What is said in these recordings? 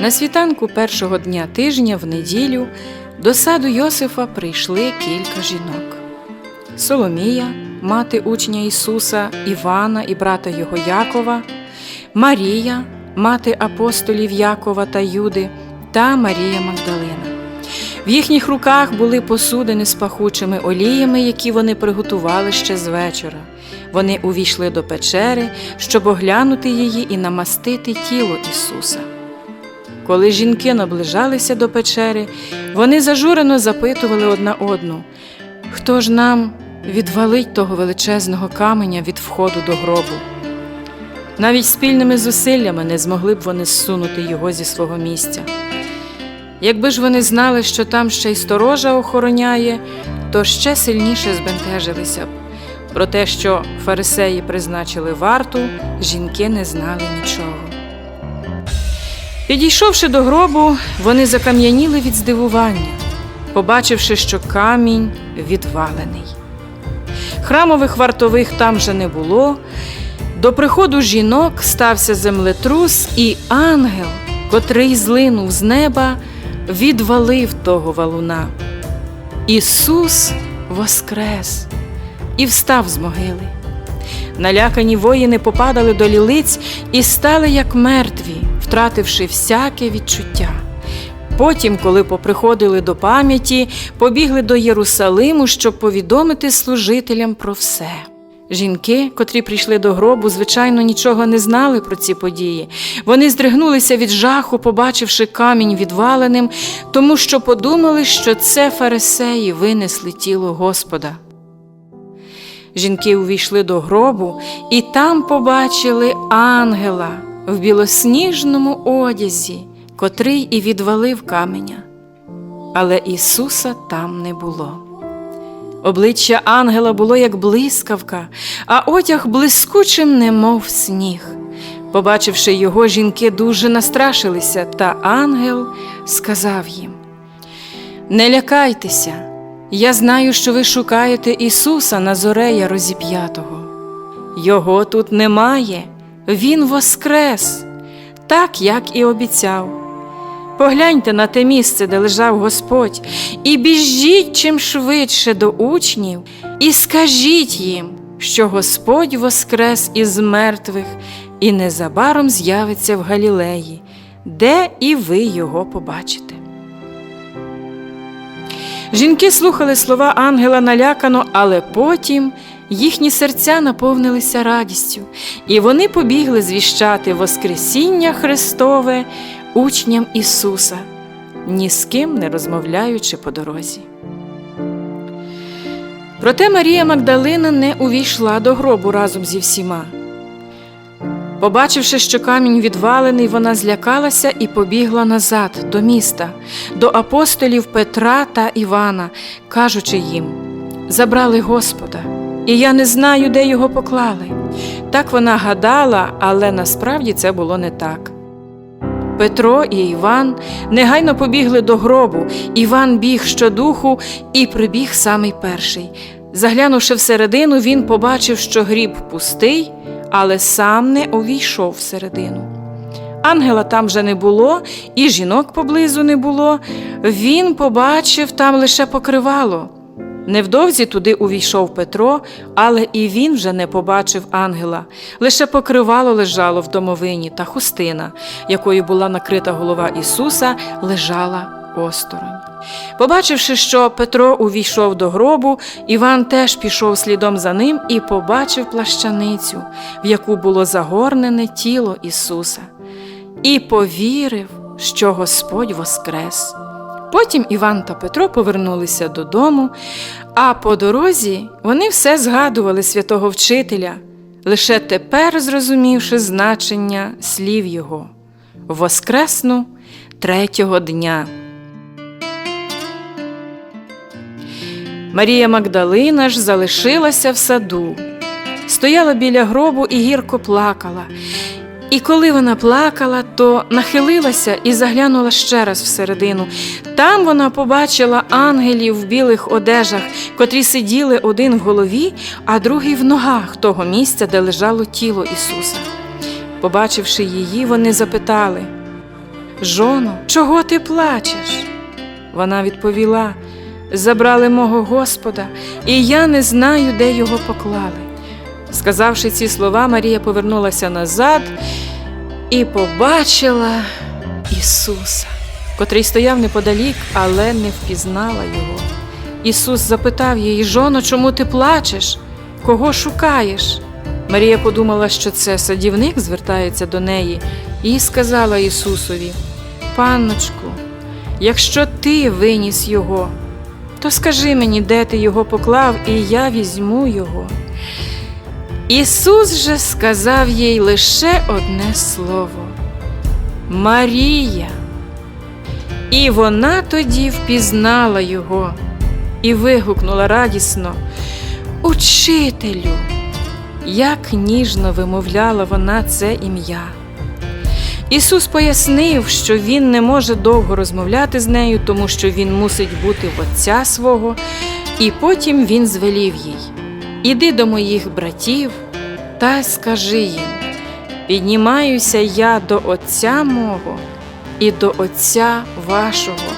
На світанку першого дня тижня в неділю до саду Йосифа прийшли кілька жінок. Соломія, мати учня Ісуса, Івана і брата його Якова, Марія, мати апостолів Якова та Юди, та Марія Магдалина. В їхніх руках були посудини з пахучими оліями, які вони приготували ще з вечора. Вони увійшли до печери, щоб оглянути її і намастити тіло Ісуса. Коли жінки наближалися до печери, вони зажурено запитували одна одну, хто ж нам відвалить того величезного каменя від входу до гробу. Навіть спільними зусиллями не змогли б вони зсунути його зі свого місця. Якби ж вони знали, що там ще й сторожа охороняє, то ще сильніше збентежилися б. Про те, що фарисеї призначили варту, жінки не знали нічого. Підійшовши до гробу, вони закам'яніли від здивування, побачивши, що камінь відвалений. Храмових вартових там же не було. До приходу жінок стався землетрус, і ангел, котрий злинув з неба, відвалив того валуна. Ісус воскрес і встав з могили. Налякані воїни попадали до лілиць і стали як мертві, втративши всяке відчуття. Потім, коли поприходили до пам'яті, побігли до Єрусалиму, щоб повідомити служителям про все. Жінки, котрі прийшли до гробу, звичайно, нічого не знали про ці події. Вони здригнулися від жаху, побачивши камінь відваленим, тому що подумали, що це фарисеї винесли тіло Господа. Жінки увійшли до гробу і там побачили ангела в білосніжному одязі, котрий і відвалив каменя. Але Ісуса там не було. Обличчя ангела було як блискавка, а одяг блискучим, немов сніг. Побачивши його, жінки дуже настрашилися, та ангел сказав їм: Не лякайтеся, я знаю, що ви шукаєте Ісуса Назорея розіп'ятого. Його тут немає, Він воскрес, так як і обіцяв. Погляньте на те місце, де лежав Господь, і біжіть чим швидше до учнів, і скажіть їм, що Господь воскрес із мертвих і незабаром з'явиться в Галілеї, де і ви його побачите. Жінки слухали слова ангела налякано, але потім їхні серця наповнилися радістю, і вони побігли звіщати Воскресіння Христове учням Ісуса, ні з ким не розмовляючи по дорозі. Проте Марія Магдалина не увійшла до гробу разом зі всіма. Побачивши, що камінь відвалений, вона злякалася і побігла назад до міста, до апостолів Петра та Івана, кажучи їм: Забрали Господа, і я не знаю, де його поклали. Так вона гадала, але насправді це було не так. Петро і Іван негайно побігли до гробу. Іван біг щодуху і прибіг самий перший. Заглянувши всередину, він побачив, що гріб пустий, але сам не увійшов всередину. Ангела там вже не було, і жінок поблизу не було. Він побачив там лише покривало. Невдовзі туди увійшов Петро, але і він вже не побачив ангела. Лише покривало лежало в домовині та хустина, якою була накрита голова Ісуса, лежала осторонь. Побачивши, що Петро увійшов до гробу, Іван теж пішов слідом за ним і побачив плащаницю, в яку було загорнене тіло Ісуса, і повірив, що Господь воскрес. Потім Іван та Петро повернулися додому, а по дорозі вони все згадували святого вчителя, лише тепер зрозумівши значення слів його Воскресну третього дня. Марія Магдалина ж залишилася в саду, стояла біля гробу і гірко плакала. І коли вона плакала, то нахилилася і заглянула ще раз всередину. Там вона побачила ангелів в білих одежах, котрі сиділи один в голові, а другий в ногах того місця, де лежало тіло Ісуса. Побачивши її, вони запитали Жоно, чого ти плачеш? Вона відповіла Забрали мого Господа, і я не знаю, де його поклали. Сказавши ці слова, Марія повернулася назад і побачила Ісуса, котрий стояв неподалік, але не впізнала його. Ісус запитав її, Жоно, чому ти плачеш? Кого шукаєш? Марія подумала, що це садівник звертається до неї, і сказала Ісусові: Панночку, якщо ти виніс його, то скажи мені, де ти його поклав, і я візьму його. Ісус же сказав їй лише одне слово Марія. І вона тоді впізнала його і вигукнула радісно Учителю, як ніжно вимовляла вона це ім'я. Ісус пояснив, що Він не може довго розмовляти з нею, тому що Він мусить бути в Отця свого, і потім Він звелів їй Іди до моїх братів та скажи їм Піднімаюся я до Отця мого і до Отця вашого,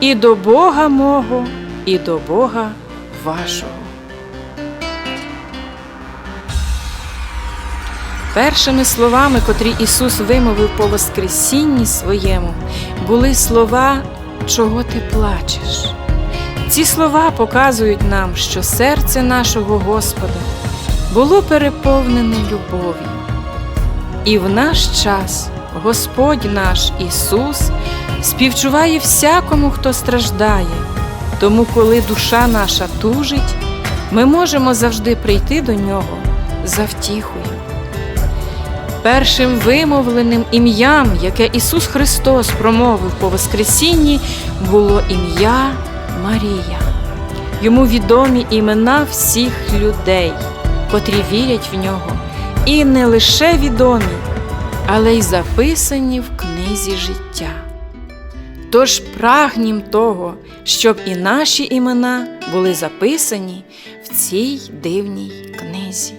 і до Бога мого, і до Бога вашого. Першими словами, котрі Ісус вимовив по Воскресінні своєму, були слова Чого ти плачеш? Ці слова показують нам, що серце нашого Господа було переповнене любов'ю. І в наш час Господь наш Ісус співчуває всякому, хто страждає. Тому, коли душа наша тужить, ми можемо завжди прийти до Нього за втіхою. Першим вимовленим ім'ям, яке Ісус Христос промовив по Воскресінні, було ім'я Марія. Йому відомі імена всіх людей, котрі вірять в нього, і не лише відомі, але й записані в книзі життя. Тож прагнім того, щоб і наші імена були записані в цій дивній книзі.